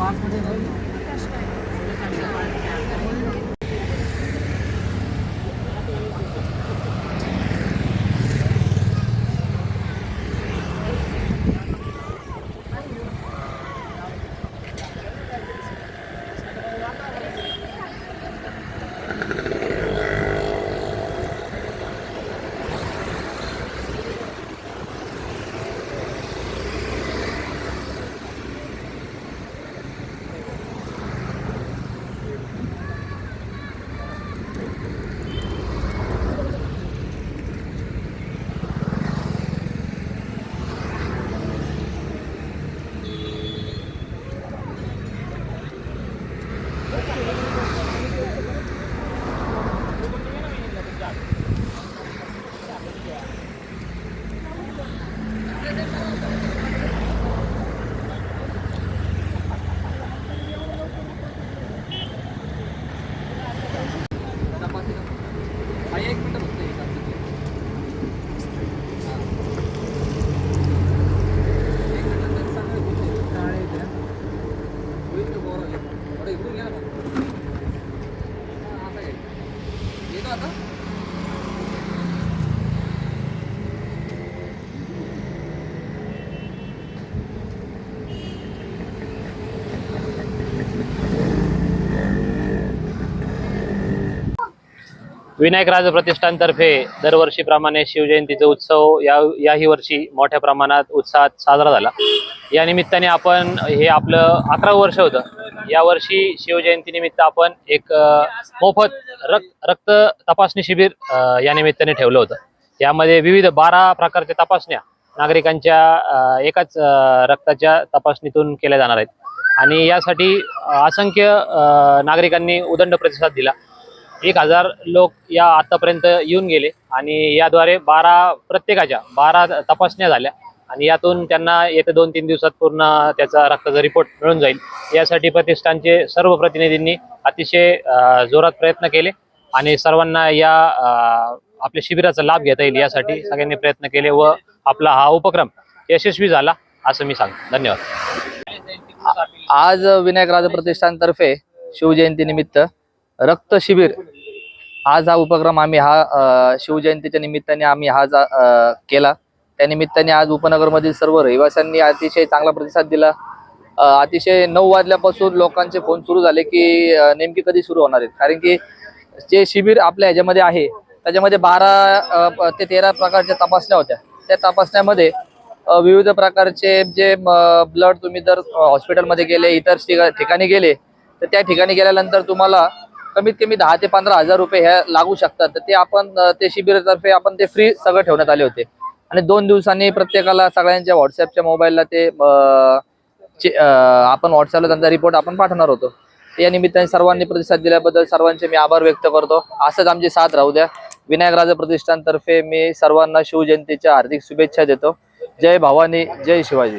मार्चमध्ये ஐயாயிரம் विनायक राज प्रतिष्ठानतर्फे दरवर्षीप्रमाणे शिवजयंतीचा उत्सव या याही वर्षी मोठ्या प्रमाणात उत्साहात साजरा झाला. या निमित्ताने आपण हे आपलं अकरावं वर्ष होतं. यावर्षी शिवजयंतीनिमित्त आपण एक मोफत रक्त रक्त तपासणी शिबिर या निमित्ताने ठेवलं होतं. यामध्ये विविध बारा प्रकारच्या तपासण्या नागरिकांच्या एकाच रक्ताच्या तपासणीतून केल्या जाणार आहेत. आणि यासाठी असंख्य नागरिकांनी उदंड प्रतिसाद दिला. एक हजार लोक या आतापर्यंत येऊन गेले आणि याद्वारे बारा प्रत्येकाच्या बारा तपासण्या झाल्या. आणि यातून त्यांना येत्या दोन तीन दिवसात पूर्ण त्याचा रक्ताचा रिपोर्ट मिळून जाईल. यासाठी प्रतिष्ठानचे सर्व प्रतिनिधींनी अतिशय जोरात प्रयत्न केले आणि सर्वांना या आपल्या शिबिराचा लाभ घेता येईल यासाठी सगळ्यांनी प्रयत्न केले व आपला हा उपक्रम यशस्वी झाला असं मी सांगतो. धन्यवाद. आज विनायक राज प्रतिष्ठानतर्फे शिवजयंतीनिमित्त रक्त शिबिर. आज हा उपक्रम आम्ही हा शिवजयंतीच्या निमित्ताने आम्ही हा जा- केला. त्या निमित्ताने आज उपनगरमधील सर्व रहिवाशांनी अतिशय चांगला प्रतिसाद दिला. अतिशय नऊ वाजल्यापासून लोकांचे फोन सुरू झाले की नेमकी कधी सुरू होणार आहेत? कारण की जे शिबिर आपल्या ह्याच्यामध्ये आहे त्याच्यामध्ये बारा ते तेरा प्रकारच्या तपासण्या होत्या. त्या तपासण्यामध्ये विविध प्रकारचे जे ब्लड तुम्ही जर हॉस्पिटलमध्ये गेले इतर ठिका- ठिकाणी गेले तर त्या ठिकाणी गेल्यानंतर तुम्हाला कमीत कमी दहा ते पंधरा हजार रुपये ह्या लागू शकतात. तर ते आपण ते शिबिरातर्फे आपण ते फ्री सगळं ठेवण्यात आले होते. आणि दोन दिवसांनी प्रत्येकाला सगळ्यांच्या व्हॉट्सअपच्या मोबाईलला ते आपण व्हॉट्सअपला त्यांचा रिपोर्ट आपण पाठवणार होतो. या निमित्ताने सर्वांनी प्रतिसाद दिल्याबद्दल सर्वांचे मी आभार व्यक्त करतो. असंच आमची साथ राहू द्या. विनायकराजा प्रतिष्ठानतर्फे मी सर्वांना शिवजयंतीच्या हार्दिक शुभेच्छा देतो. जय भवानी जय शिवाजी.